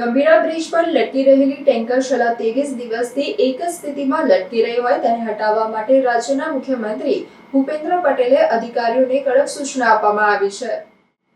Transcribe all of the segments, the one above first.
Gambhira bridge પર લટકી રહેલી tanker છેલ્લા ત્રેવીસ દિવસથી એક જ સ્થિતિમાં લટકી રહી હોય તેને હટાવવા માટે રાજ્યના મુખ્યમંત્રી ભૂપેન્દ્ર પટેલે અધિકારીઓને કડક સૂચના આપવામાં આવી છે.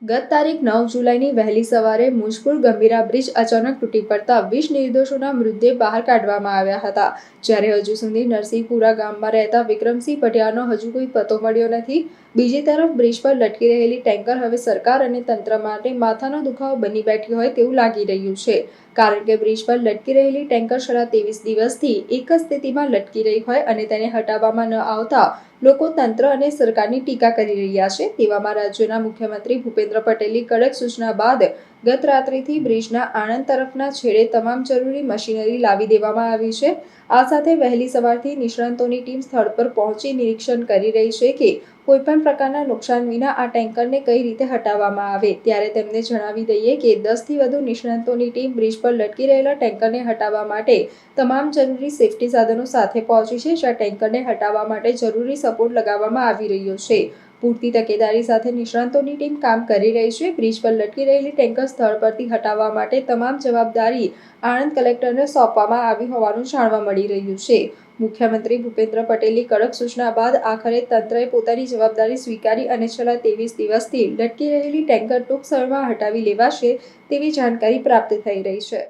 ગત તારીખ નવ જુલાઈની વહેલી સવારે મુજપુર ગંભીરા બ્રિજ અચાનક તૂટી પડતા વીસ નિર્દોષોના મૃતદેહ બહાર કાઢવામાં આવ્યા હતા. જ્યારે હજુ સુધી નરસિંહપુરા ગામમાં રહેતા વિક્રમસિંહ પટિયાનો હજુ કોઈ પતો મળ્યો નથી. બીજી તરફ બ્રિજ પર લટકી રહેલી ટેન્કર હવે સરકાર અને તંત્ર માટે માથાનો દુખાવો બની બેઠી હોય તેવું લાગી રહ્યું છે. કારણ કે બ્રિજ પર લટકી રહેલી ટેન્કર છેલ્લા ત્રેવીસ દિવસથી એક જ સ્થિતિમાં લટકી રહી હોય અને તેને હટાવવામાં ન આવતા લોકો તંત્ર અને સરકારની ટીકા કરી રહ્યા છે. તેવામાં રાજ્યના મુખ્યમંત્રી ભૂપેન્દ્ર પટેલની કડક સૂચના બાદ ગત રાત્રિથી બ્રિજના આણંદ તરફના છેડે તમામ જરૂરી મશીનરી લાવી દેવામાં આવી છે. આ સાથે વહેલી સવારથી નિષ્ણાંતોની ટીમ સ્થળ પર પહોંચી નિરીક્ષણ કરી રહી છે કે કોઈપણ પ્રકારના નુકસાન વિના આ ટેન્કરને કઈ રીતે હટાવવામાં આવે? ત્યારે તેમને જણાવી દઈએ કે દસથી વધુ નિષ્ણાતોની ટીમ બ્રિજ પર લટકી રહેલા ટેન્કરને હટાવવા માટે તમામ જરૂરી સેફટી સાધનો સાથે પહોંચી છે, જ્યાં ટેન્કરને હટાવવા માટે જરૂરી સપોર્ટ લગાવવામાં આવી રહ્યો છે. પૂરતી તકેદારી સાથે નિષ્ણાતોની ટીમ કામ કરી રહી છે. બ્રિજ પર લટકી રહેલી ટેન્કર સ્થળ પરથી હટાવવા માટે તમામ જવાબદારી આણંદ કલેક્ટરને સોંપવામાં આવી હોવાનું જાણવા મળી રહ્યું છે. મુખ્યમંત્રી ભૂપેન્દ્ર પટેલની કડક સૂચના બાદ આખરે તંત્રએ પોતાની જવાબદારી સ્વીકારી અને છેલ્લા ત્રેવીસ દિવસથી લટકી રહેલી ટેન્કર ટૂંક સમયમાં હટાવી લેવાશે તેવી જાણકારી પ્રાપ્ત થઈ રહી છે.